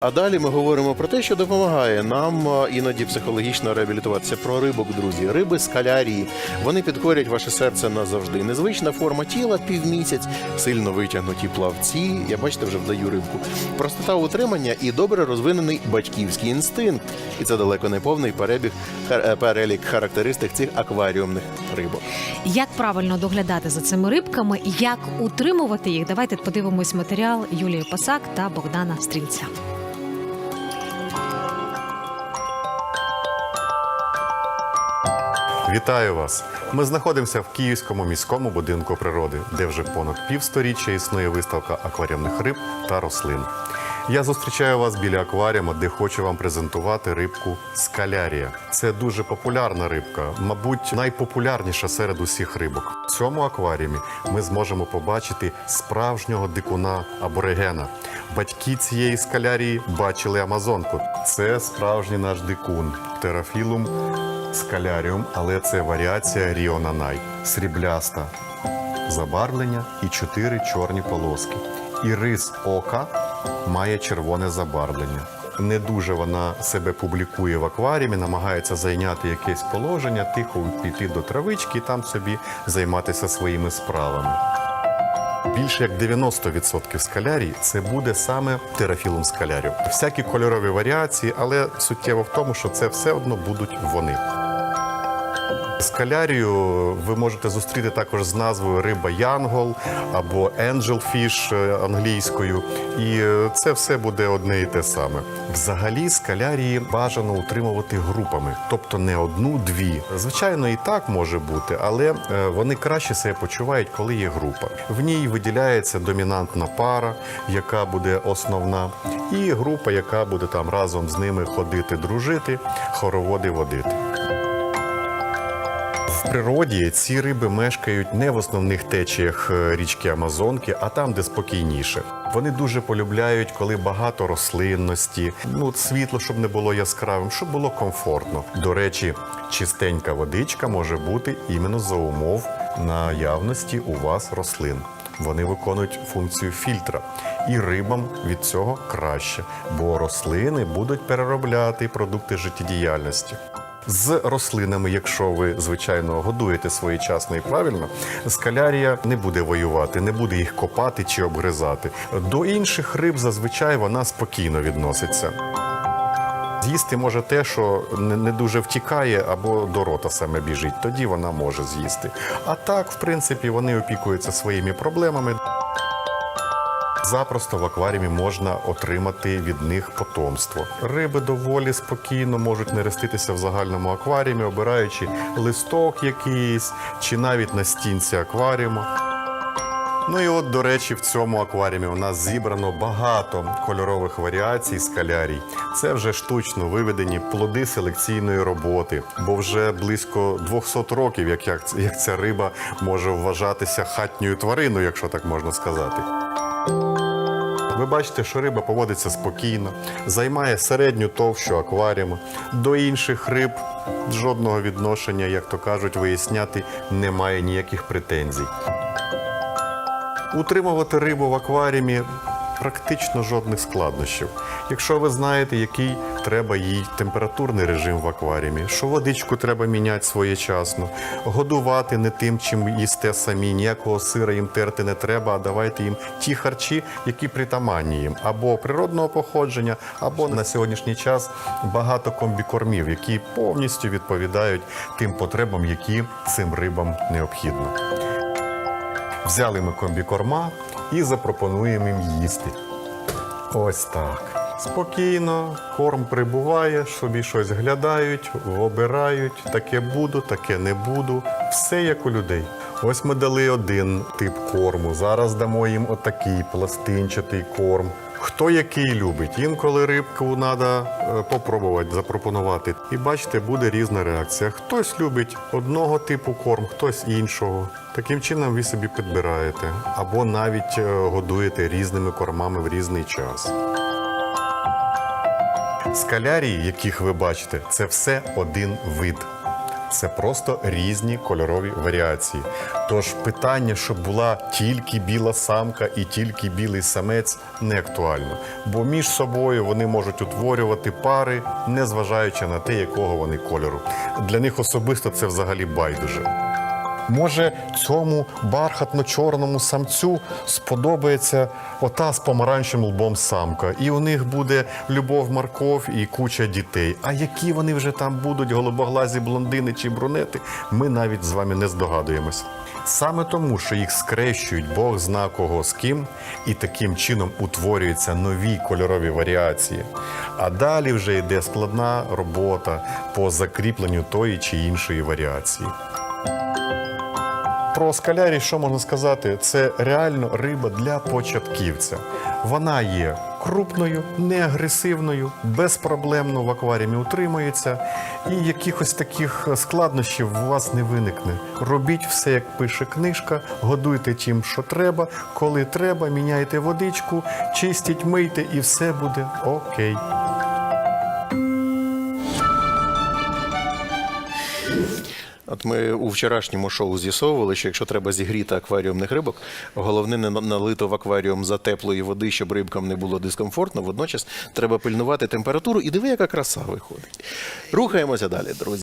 А далі ми говоримо про те, що допомагає нам іноді психологічно реабілітуватися. Про рибок, друзі. Риби скалярії. Вони підкорять ваше серце назавжди. Незвична форма тіла, півмісяць, сильно витягнуті плавці. Я бачите, вже вдаю рибку. Простота утримання і добре розвинений батьківський інстинкт. І це далеко не повний перебіг е, перелік характеристик цих акваріумних рибок. Як правильно доглядати за цими рибками, як утримувати їх? Давайте подивимось матеріал Юлії Пасак та Богдана Стрільця. Вітаю вас! Ми знаходимося в Київському міському будинку природи, де вже понад півсторіччя існує виставка акваріумних риб та рослин. Я зустрічаю вас біля акваріума, де хочу вам презентувати рибку скалярія. Це дуже популярна рибка, мабуть, найпопулярніша серед усіх рибок. В цьому акваріумі ми зможемо побачити справжнього дикуна аборигена. Батьки цієї скалярії бачили амазонку. Це справжній наш дикун терафілум скаляріум, але це варіація Ріонанай. Срібляста забарвлення і чотири чорні полоски. І рис ока має червоне забарвлення. Не дуже вона себе публікує в акваріумі, намагається зайняти якесь положення, тихо піти до травички і там собі займатися своїми справами. Більше як 90% скалярій це буде саме терафілум скалярів. Всякі кольорові варіації, але суттєво в тому, що це все одно будуть вони. Скалярію ви можете зустріти також з назвою риба Янгол або Angelfish е, англійською. І е, це все буде одне і те саме. Взагалі, скалярії бажано утримувати групами, тобто не одну-дві. Звичайно, і так може бути, але е, вони краще себе почувають, коли є група. В ній виділяється домінантна пара, яка буде основна, і група, яка буде там разом з ними ходити, дружити, хороводи водити. В природі ці риби мешкають не в основних течіях е, річки Амазонки, а там, де спокійніше. Вони дуже полюбляють, коли багато рослинності, ну світло, щоб не було яскравим, щоб було комфортно. До речі, чистенька водичка може бути іменно за умов наявності у вас рослин. Вони виконують функцію фільтра, і рибам від цього краще, бо рослини будуть переробляти продукти життєдіяльності. З рослинами, якщо ви звичайно годуєте своєчасно і правильно, скалярія не буде воювати, не буде їх копати чи обгризати. До інших риб зазвичай вона спокійно відноситься. З'їсти може те, що не дуже втікає або до рота саме біжить. Тоді вона може з'їсти. А так, в принципі, вони опікуються своїми проблемами. Запросто в акваріумі можна отримати від них потомство. Риби доволі спокійно можуть нереститися в загальному акваріумі, обираючи листок якийсь чи навіть на стінці акваріуму. Ну і от, до речі, в цьому акваріумі у нас зібрано багато кольорових варіацій скалярій. Це вже штучно виведені плоди селекційної роботи, бо вже близько 200 років, як, як, як ця риба може вважатися хатньою твариною, якщо так можна сказати. Ви бачите, що риба поводиться спокійно, займає середню товщу акваріуму. До інших риб жодного відношення, як то кажуть, виясняти немає ніяких претензій. Утримувати рибу в акваріумі практично жодних складнощів. Якщо ви знаєте, який треба їй температурний режим в акваріумі, що водичку треба міняти своєчасно, годувати не тим, чим їсте самі, ніякого сира їм терти не треба, а давайте їм ті харчі, які притаманні їм, або природного походження, або на сьогоднішній час багато комбікормів, які повністю відповідають тим потребам, які цим рибам необхідно. Взяли ми комбікорма і запропонуємо їм їсти. Ось так. Спокійно, корм прибуває, собі щось глядають, обирають, таке буду, таке не буду. Все як у людей. Ось ми дали один тип корму. Зараз дамо їм отакий пластинчатий корм. Хто який любить, інколи рибку треба попробувати запропонувати. І бачите, буде різна реакція. Хтось любить одного типу корм, хтось іншого. Таким чином ви собі підбираєте або навіть е, годуєте різними кормами в різний час. Скалярії, яких ви бачите, це все один вид. це просто різні кольорові варіації. Тож питання, щоб була тільки біла самка і тільки білий самець, не актуально, бо між собою вони можуть утворювати пари, незважаючи на те, якого вони кольору. Для них особисто це взагалі байдуже. Може, цьому бархатно-чорному самцю сподобається ота з помаранчевим лбом самка, і у них буде любов морков і куча дітей. А які вони вже там будуть, голубоглазі блондини чи брунети, ми навіть з вами не здогадуємось. Саме тому, що їх скрещують Бог зна кого з ким, і таким чином утворюються нові кольорові варіації. А далі вже йде складна робота по закріпленню тої чи іншої варіації. Про скалярій, що можна сказати, це реально риба для початківця. Вона є крупною, неагресивною, безпроблемно в акваріумі утримується, і якихось таких складнощів у вас не виникне. Робіть все, як пише книжка, годуйте чим, що треба, коли треба, міняйте водичку, чистіть, мийте, і все буде окей. От ми у вчорашньому шоу з'ясовували, що якщо треба зігріти акваріумних рибок, головне не налито в акваріум за теплої води, щоб рибкам не було дискомфортно. Водночас треба пильнувати температуру і диви, яка краса виходить. Рухаємося далі, друзі.